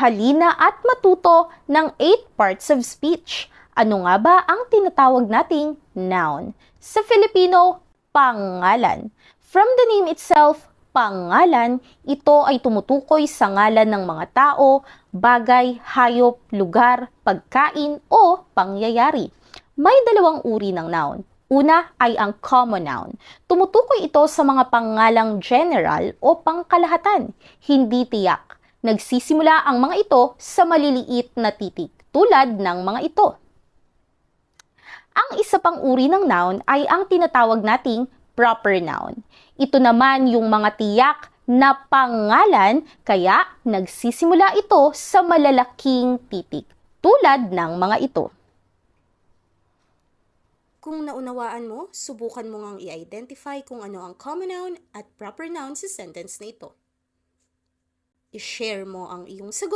Halina at matuto ng 8 parts of speech. Ano nga ba ang tinatawag nating noun? Sa Filipino, pangalan. From the name itself, pangalan, ito ay tumutukoy sa ngalan ng mga tao, bagay, hayop, lugar, pagkain o pangyayari. May dalawang uri ng noun. Una ay ang common noun. Tumutukoy ito sa mga pangalang general o pangkalahatan, hindi tiyak. Nagsisimula ang mga ito sa maliliit na titik, tulad ng mga ito. Ang isa pang uri ng noun ay ang tinatawag nating proper noun. Ito naman yung mga tiyak na pangalan kaya nagsisimula ito sa malalaking titik, tulad ng mga ito. Kung naunawaan mo, subukan mo ngang i-identify kung ano ang common noun at proper noun sa sentence na ito. I-share mo ang iyong sagot